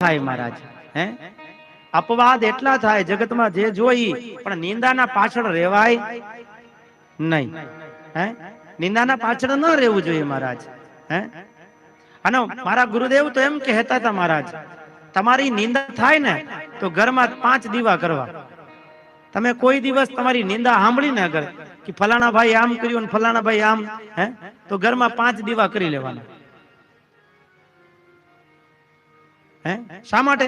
થાય મહારાજ, હે? અપવાદ એટલા થાય જગતમાં જે જોઈ, પણ નિંદાના પાછળ રહેવાય નહીં. હે? નિંદાના પાછળ ન રહેવું જોઈએ મહારાજ, હે? અને મારા ગુરુદેવ તો એમ કહેતા હતા મહારાજ, તમારી નિંદા થાય ને તો ઘરમાં પાંચ દીવા કરવા. તમે કોઈ દિવસ તમારી નિંદા સાંભળી ને કે ફલાણા ભાઈ આમ કર્યું ને ફલાણા ભાઈ આમ, હે? તો ઘરમાં પાંચ દીવા કરી લેવાના. શા માટે?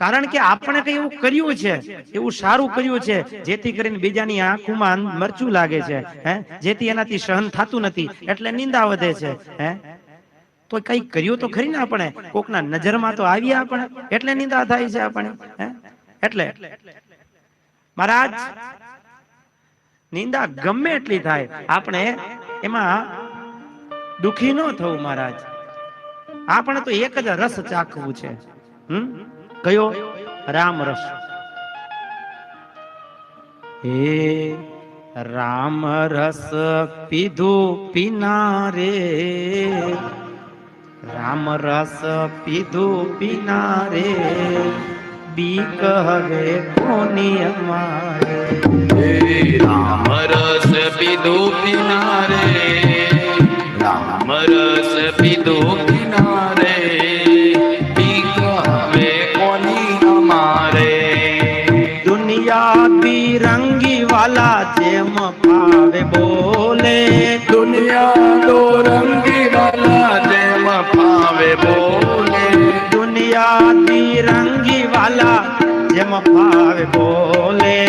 કારણ કે આપણે કઈ એવું કર્યું છે, એવું સારું કર્યું છે, જેથી કરીને બીજાની આંખોમાં મરચું લાગે છે, હે? જેથી એનાથી સહન થતું નથી, એટલે નિંદા વધે છે, હે? તો કઈ કર્યું તો ખરી ને આપણે? કોકના નજરમાં તો આવીએ આપણે, એટલે નિંદા થાય છે આપણે, હે? એટલે મહારાજ, નિંદા ગમે એટલી થાય, આપણે એમાં દુખી ન થવું મહારાજ. આપણે તો એક જ રસ ચાખવું છે. હમ? કયો? રામ રસ. હે રામ રસ પીધું પીના રે રામ રસ પીધું પીના રે બીક હવે કોની અમારે? રામ રસ પીધું રામ રસ પીધો કિનારે બીક હવે કોની અમારે? દુનિયા બિરંગી વાલા જેમ ફાવે બોલે. દુનિયા તો રંગી વાલા જેમ ફાવે બોલે. દુનિયા બિરંગી વાલા જેમ ફાવે બોલે.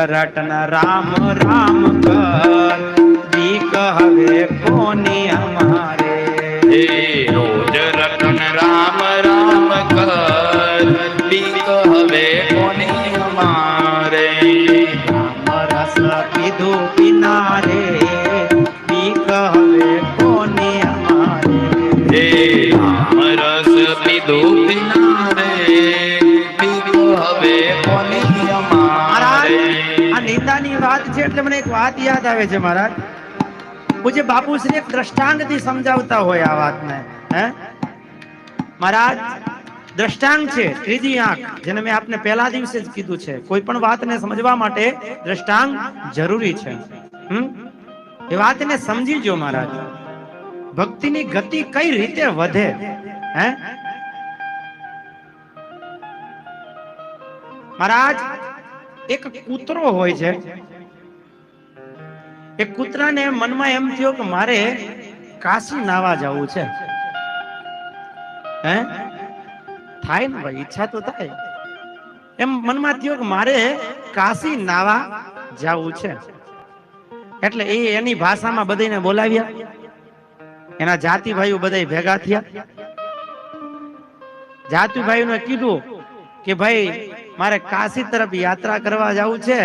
રોજ રટન રામ રામ કર બીક હવે કોની અમારે હે રોજ રતન રામ રામ કર બીક હવે કોની અમારે રામ રસ પીધું કિનારે બીક હવે કોની અમારે હે રામ રસ પીધું કિનારે બીક હવે વાત છે એટલે મને એક વાત યાદ આવે છે, મહારાજ. પૂજ્ય બાપુશ્રી એક દ્રષ્ટાંતથી સમજાવતા હોય આ વાતને, હે? મહારાજ, દ્રષ્ટાંત છે, ત્રીજી આંખ, જેને મેં આપને પહેલા દિવસે જ કીધું છે. કોઈ પણ વાતને સમજવા માટે દ્રષ્ટાંત જરૂરી છે. એ વાતને સમજીજો, મહારાજ. ભક્તિની ગતિ કઈ રીતે વધે, હે? મહારાજ એક કૂતરો હોય છે. એ કૂતરાને મનમાં એમ થયો કે મારે કાશી નાવા જવું છે. હે? થાય ને ભાઈ, ઈચ્છા તો થાય. એમ મનમાં થયો કે મારે કાશી નાવા જવું છે. એટલે એ એની ભાષામાં બધાને બોલાવ્યા. એના જાતિ ભાઈઓ બધા ભેગા થયા. જાતિ ભાઈઓને કીધું કે ભાઈ મારે કાશી તરફ યાત્રા કરવા જવું છે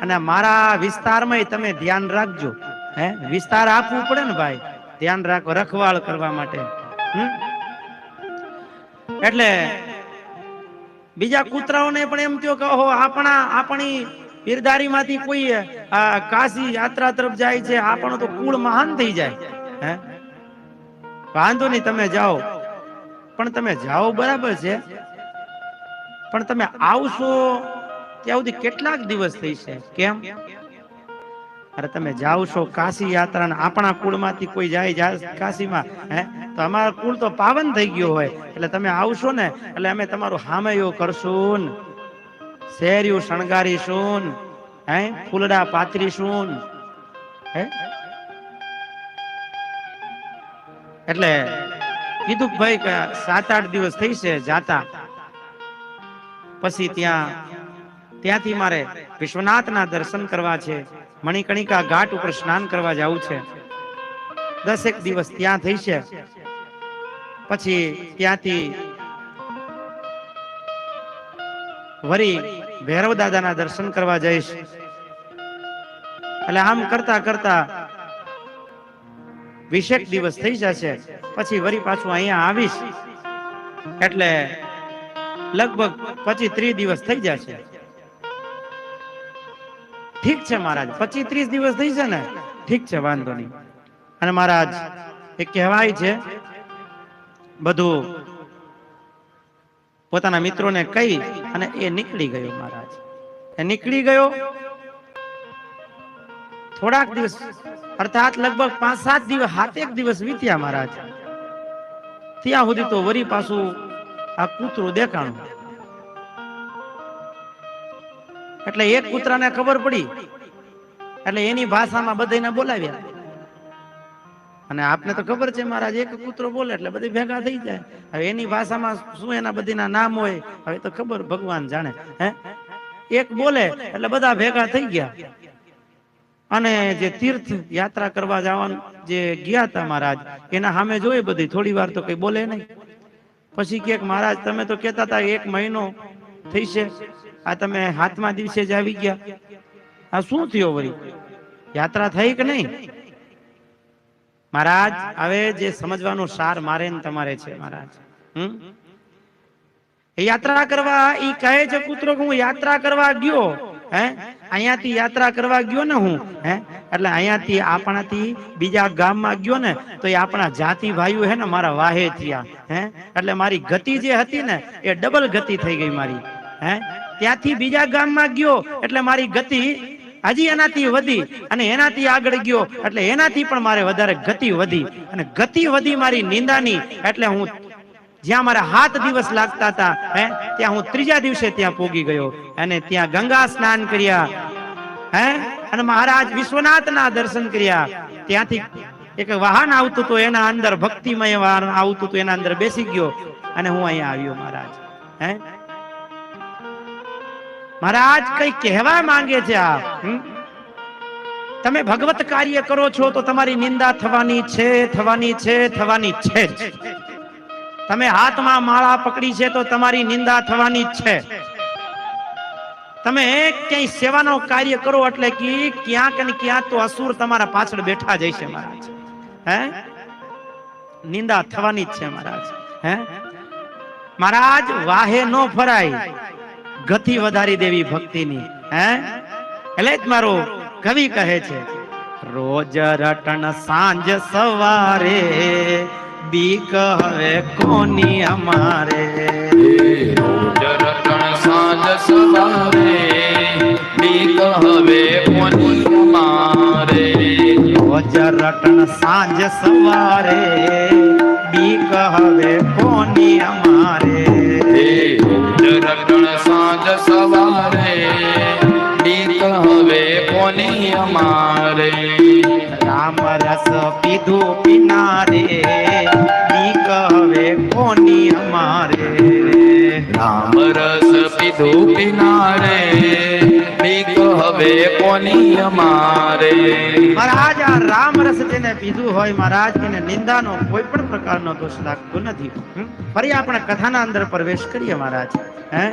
અને મારા વિસ્તારમાં તમે ધ્યાન રાખજો. હે? વિસ્તાર આપવું પડે ને ભાઈ. ધ્યાન રાખો રખવાળ કરવા માટે. એટલે બીજા કૂતરાઓને પણ એમ થયો કે, ઓહો, આપણા, આપણી પીરદારીમાંથી કોઈ કાશી યાત્રા તરફ જાય છે. આપણો તો કુળ મહાન થઈ જાય. હે? વાંધો નહીં, તમે જાઓ. પણ તમે જાઓ બરાબર છે. પણ તમે આવશો ત્યાં સુધી કેટલાક દિવસ થઈ છે? કેમ? અરે તમે જાઓ છો કાશી યાત્રા આપણા કુળમાંથી કોઈ જાય કાશીમાં, હે? તો અમારા કુળ તો પાવન થઈ ગયો હોય. એટલે તમે આવશો ને, એટલે અમે તમારું હામયો કરશું. શેર્યું શણગારીશું, હે? ફૂલડા પાથરીશું. હે? એટલે કીધું ભાઈ સાત આઠ દિવસ થઈ છે જાતા. પછી ત્યાં, ત્યાંથી મારે વિશ્વનાથના દર્શન કરવા છે. મણિકણિકા ઘાટ ઉપર સ્નાન કરવા જવું છે. દસેક દિવસ ત્યાં થઈ છે. પછી ત્યાંથી વરી ભૈરવ દાદાના દર્શન કરવા જઈશ. એટલે આમ કરતા કરતા વીસેક દિવસ થઈ જશે. પછી વરી પાછું અહીંયા આવીશ. એટલે લગભગ પચીસ ત્રીસ દિવસ થઈ જશે. ઠીક છે મહારાજ, પચીસ ત્રીસ દિવસ થઈ છે ને? ઠીક છે, વાંધો નહીં. અને મહારાજ, એ કહેવાય છે, બધું પોતાના મિત્રોને કહી અને એ નીકળી ગયો મહારાજ. એ નીકળી ગયો. થોડાક દિવસ, અર્થાત લગભગ પાંચ સાત દિવસ સાતેક દિવસ વીત્યા મહારાજ. ત્યાં સુધી તો વરી પાછું આ કૂતરું દેખાણું. એટલે એક કૂતરાને ખબર પડી. એટલે એની ભાષામાં બધાને બોલાવ્યા. અને આપને તો ખબર છે મહારાજ, એક કૂતરો બોલે એટલે બધી ભેગા થઈ જાય. હવે એની ભાષામાં શું એના બધીના નામ હોય, હવે તો ખબર ભગવાન જાણે. હે? એક બોલે એટલે બધા ભેગા થઈ ગયા. અને જે તીર્થ યાત્રા કરવા જવાનું જે ગયા હતા મહારાજ, એના સામે જોઈ બધી. થોડી વાર તો કઈ બોલે નહીં. પછી કે મહારાજ, તમે તો કહેતા હતા એક મહિનો થઈ આ તમે હાથમાં દિવસે જ આવી ગયા. આ શું થયો વળી? યાત્રા થઈ કે નહીં? મહારાજ, હવે જે સમજવાનો સાર મારે ને તમારે છે, મહારાજ. હમ? યાત્રા કરવા, ઈ કહે છે કૂતરો હું યાત્રા કરવા ગયો. હે? અહીંયાથી યાત્રા કરવા ગયો ને હું, હે? એટલે અહીંયાથી આપણાથી બીજા ગામમાં ગયો ને, તો એ આપણા જાતિ ભાઈઓ હે ને મારા વાહે થયા, હે? એટલે મારી ગતિ જે હતી ને, એ ડબલ ગતિ થઈ ગઈ મારી, હે? ત્યાંથી બીજા ગામમાં ગયો, એટલે મારી ગતિ હજી એનાથી વધી અને એનાથી આગળ ગયો, એટલે એનાથી પણ મારે વધારે ગતિ વધી અને ગતિ વધી મારી નિંદાની, એટલે હું જ્યાં મારા હાથ દિવસ લાગતા હતા ત્યાં હું ત્રીજા દિવસે ત્યાં પોગી ગયો. અને ત્યાં ગંગા સ્નાન કર્યા, હે, અને મહારાજ વિશ્વનાથના દર્શન કર્યા. ત્યાંથી એક વાહન આવતું હતું, એના અંદર ભક્તિમય વાહન આવતું હતું, એના અંદર બેસી ગયો. અને હું અહીંયા આવ્યો, મહારાજ, હે. મહારાજ, કઈ કહેવા માંગે છે આ તમે ભગવત કાર્ય કરો છો, તો તમારી નિંદા થવાની છે થવાની છે થવાની છે તમે હાથમાં માળા પકડી છે તો તમારી નિંદા થવાની જ છે. તમે ક્યાંય સેવાનો કાર્ય કરો એટલે કે ક્યાંક ને ક્યાંક તો અસુર તમારા પાછળ બેઠા જશે મહારાજ. હે? નિંદા થવાની જ છે મહારાજ. હે? મહારાજ, વાહે નો ફરાય. ગતિ વધારી દેવી ભક્તિની. હે? એટલે જ મારો કવિ કહે છે, રોજ રટણ સાંજ સવારે બીક હવે કોની અમારે? રોજ રટણ સાંજ સવારે બીક હવે કોની અમારે? રોજ રટણ સાંજ સવારે રસ પીધું પીનારે. બીક હવે કોની અમારે? રામ રસ પીધું પીનારે. બીક હવે કોની અમારે? મહારાજ, આ રામ રસ જેને પીધું હોય મહારાજ, એને નિંદાનો કોઈ પણ પ્રકારનો દોષ લાગતો નથી. ફરી આપણે કથાના અંદર પ્રવેશ કરીએ મહારાજ. હે?